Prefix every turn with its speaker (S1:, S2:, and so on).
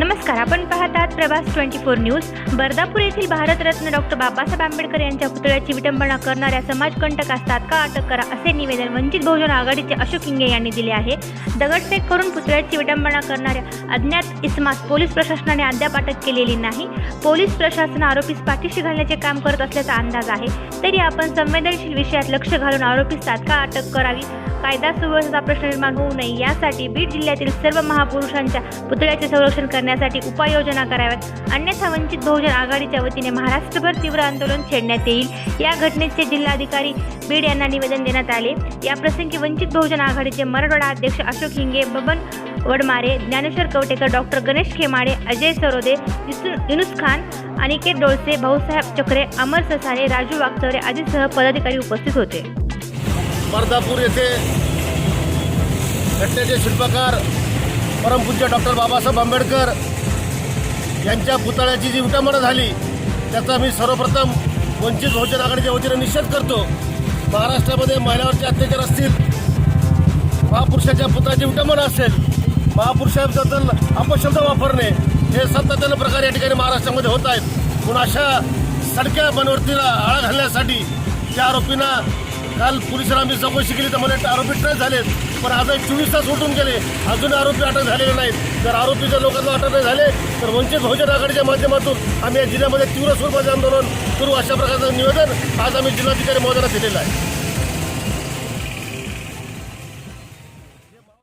S1: नमस्कार आपण पाहत आहात Prabhas twenty four news. Bardapur येथील भारतरत्न डॉक्टर बाबासाहेब आंबेडकर यांच्या पुतळ्याची विटंबना करणाऱ्या समाजकंटकास तात्काळ अटक करा असे निवेदन वंचित बहुजन आघाडीचे अशोक हिंगे यांनी दिले आहे. दगडफेक करून पुतळ्याची विटंबना करणाऱ्या अज्ञात इसमास पोलीस प्रशासनाने अद्याप अटक केलेली नाही. पोलीस प्रशासन आरोपीस पाठीशी घालण्याचे काम करत असल्याचा अंदाज आहे. तरी आपण संवेदनशील विषयात लक्ष घालून आरोपीस तात्काळ अटक करावी. कायदा सुव्यवस्थेचा प्रश्न निर्माण होऊ नये यासाठी बीड जिल्ह्यातील सर्व महापुरुषांच्या पुतळ्याचे संरक्षण करण्यासाठी उपाययोजना कराव्यात. अन्यथा वंचित बहुजन आघाडीच्या वतीने महाराष्ट्रभर तीव्र आंदोलन छेडण्यात येईल. या घटनेचे जिल्हाधिकारी बीड यांना निवेदन देण्यात आले. याप्रसंगी वंचित बहुजन आघाडीचे मराठवाडा अध्यक्ष अशोक हिंगे बबन वडमारे ज्ञानेश्वर कवटेकर डॉक्टर गणेश खेमाडे अजय सरोदे युनुस खान अनिकेत डोळसे भाऊसाहेब चक्रे अमर ससारे राजू वागचौरे आदीसह पदाधिकारी उपस्थित होते.
S2: वर्धापूर येथे घटनेचे शिल्पकार परमपूज्य डॉक्टर बाबासाहेब आंबेडकर यांच्या पुतळ्याची जी विटंबना झाली त्याचा मी सर्वप्रथम वंचित बहुजन आघाडीच्या वतीने निषेध करतो. महाराष्ट्रामध्ये महिलावरचे अत्याचार असतील महापुरुषाच्या पुतळ्याची विटंबना असेल महापुरुषाबद्दल अपशब्द वापरणे हे सातत्यानं प्रकार या ठिकाणी महाराष्ट्रामध्ये होत आहेत. पण अशा सडक्या बनवृत्तीला आळा घालण्यासाठी त्या आरोपींना काल पोलिसांना आम्ही चौकशी केली तर मला आरोपी ट्रेस झालेत. पण आज चोवीस तास उठून गेले. अजून आरोपी अटक झालेले नाहीत. जर आरोपीच्या लोकांना अटक नाही झाले तर वंचित बहुजन आघाडीच्या माध्यमातून आम्ही या जिल्ह्यामध्ये तीव्र स्वरूपाचे आंदोलन करू अशा प्रकारचं निवेदन आज आम्ही जिल्हाधिकारी महोदयाला दिलेलं आहे.